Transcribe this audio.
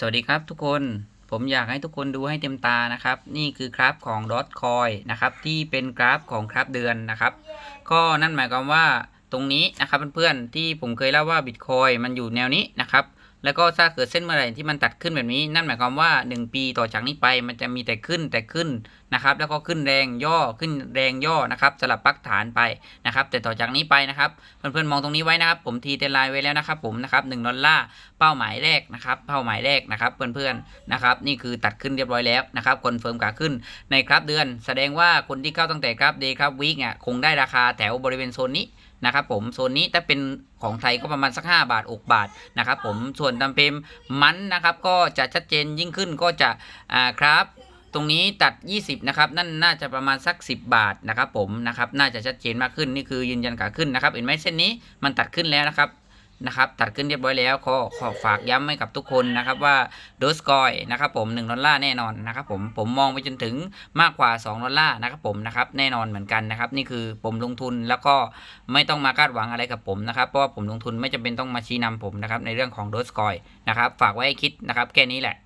สวัสดีครับทุกคนผมอยากให้ทุกคนดูให้เต็มตานะครับ นี่คือกราฟของดอทคอยนะครับที่เป็นกราฟของกราฟเดือนนะครับ ก็นั่นหมายความว่าตรงนี้นะครับเพื่อนๆที่ผมเคยเล่าว่าบิตคอยมันอยู่แนวนี้นะครับ แล้วก็ถ้าเกิดเส้นเมื่อไหร่ที่มันตัดขึ้นแบบนี้ นั่นหมายความว่า 1 ปีต่อจากนี้ไปมันจะมีแต่ขึ้นแต่ขึ้นนะครับ แล้วก็ขึ้นแรงย่อขึ้นแรงย่อนะครับสลับปักฐานไปนะครับ แต่ต่อจากนี้ไปนะครับเพื่อนๆมองตรงนี้ไว้นะครับ ผมทีเตนไลน์ไว้แล้วนะครับ ผมนะครับหนึ่งดอลลาร์เป้าหมายแรกนะครับเป้าหมายแรกนะครับ เพื่อนๆนะครับ นี่คือตัดขึ้นเรียบร้อยแล้วนะครับคอนเฟิร์มขาขึ้นในกราฟเดือน แสดงว่าคนที่เข้าตั้งแต่กราฟเดย์กราฟวีคเนี่ยคงได้ราคาแถวบริเวณโซนนี้นะครับผมโซนนี้ถ้าเป็นของไทยก็ประมาณสัก 5 บาทอกบาทนะครับผมส่วนตามเพมมันนะครับก็จะชัดเจนยิ่งขึ้นก็จะอ่าครับตรงนี้ตัด 20 นะครับ นั่นน่าจะประมาณสัก 10 บาทนะครับผมนะครับน่าจะชัดเจนมากขึ้นนี่คือยืนยันขาขึ้นนะครับเห็นไหมเส้นนี้มันตัดขึ้นแล้วนะครับ นะครับตัดขึ้นเรียบร้อยแล้วขอขอฝากย้ำให้กับทุกคนนะครับว่าโดสกอยนะครับผม1ดอลลาร์แน่นอนนะครับผมผมมองไปจนถึงมากกว่า 2 ดอลลาร์นะครับผมนะครับแน่นอนเหมือนกันนะครับนี่คือผมลงทุนแล้วก็ไม่ต้องมาคาดหวังอะไรกับผมนะครับเพราะว่าผมลงทุนไม่จำเป็นต้องมาชี้นำผมนะครับในเรื่องของโดสกอยนะครับฝากไว้ให้คิดนะครับแค่นี้แหละ